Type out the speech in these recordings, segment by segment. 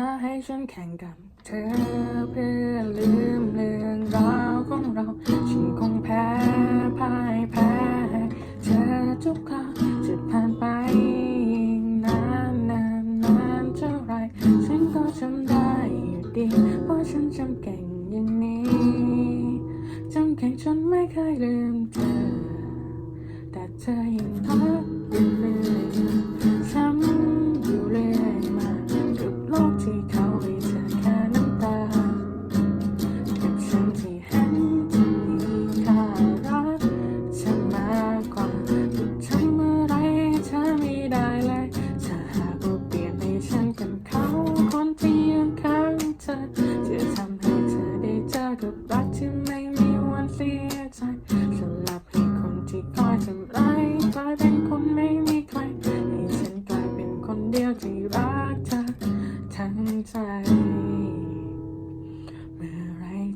ถ้าให้ฉันแข่งกับเธอเพื่อลืมเรื่องราวของเรา ฉันคงแพ้พ่ายแพ้เธอทุกคราวจะผ่านไปนานนานนานเท่าไร ฉันก็จำได้อยู่ดี เพราะฉันจำเก่งอย่างนี้จำเก่งจนไม่เคยลืมเธอ แต่เธอยังรัก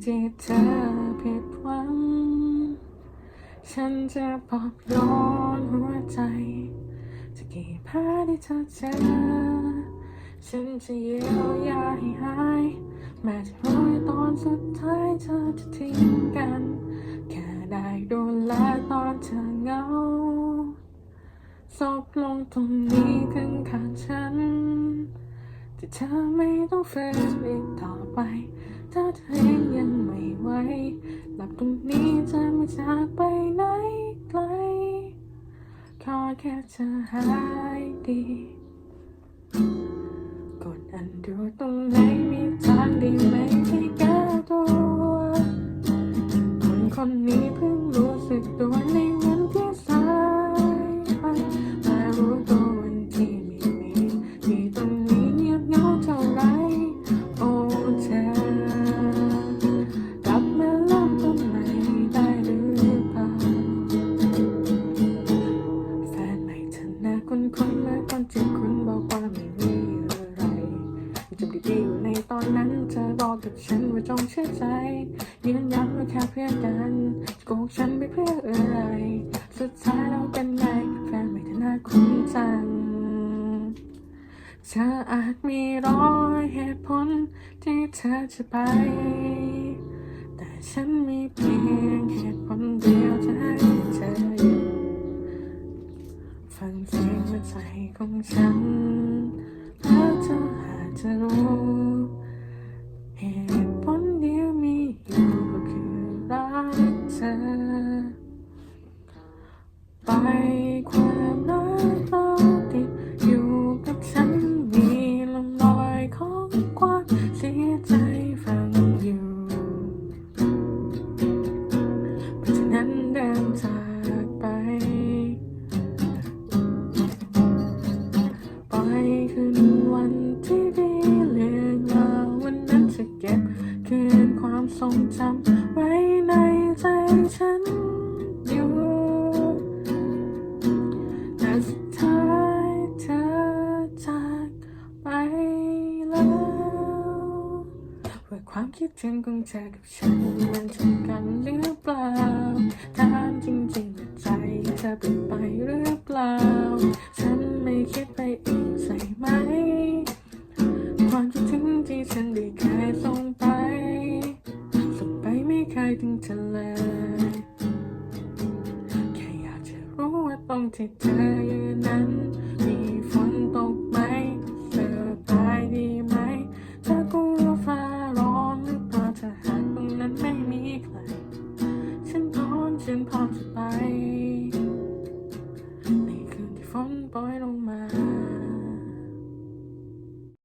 ที่เธอผิดหวัง ฉันจะปลอบโยนหัวใจ จะกี่แพ้ที่เธอเจอ ฉันจะเยียวยาให้หาย แม้จะรู้ตอนสุดท้ายเธอจะทิ้งกัน แค่ได้ดูแลตอนเธอเหงาศพลงตรงนี้ข้างข้างฉัน แต่เธอไม่ต้องฝืนอีกต่อไป ถ้าเธอเองยังไม่ไหวหลับตรงนี้จะไม่จากไปไหนไกลขอแค่เธอหายดีกดอันดูตรงไหนมีทางดีไหมที่แก้ตัว คนคนนี้เพิ่งรู้สึกตัวใน จำดีๆอยู่ในตอนนั้นเธอบอกกับฉันว่าจงเชื่อใจยืนยันว่าแค่เพื่อนกันจะโกหกฉันไปเพื่ออะไร สุดท้ายเราเป็นไงแฟนใหม่เธอหน้าคุ้นจังเธออาจมีร้อยเหตุผลที่เธอจะไป แต่ฉันมีเพียงเหตุผลเดียวจะให้เธออยู่ ฟังเสียงหัวใจของฉันแล้ วเความทรงจำไว้ในใจฉันอยู่แต่สุดท้ายเธอจากไปแล้วว่าความคิดถึงของเธอกับฉันมันถูกกันหรือ แค่อยากจะรู้ว่าตรงที่เธออยู่นั้น มีฝนตกไหมสบายดีไหมเธอกลัวฟ้าร้อนหรือเปล่าถ้าหากตรงนั้นไม่มีใคร ฉันพร้อมฉันพร้อมจะไป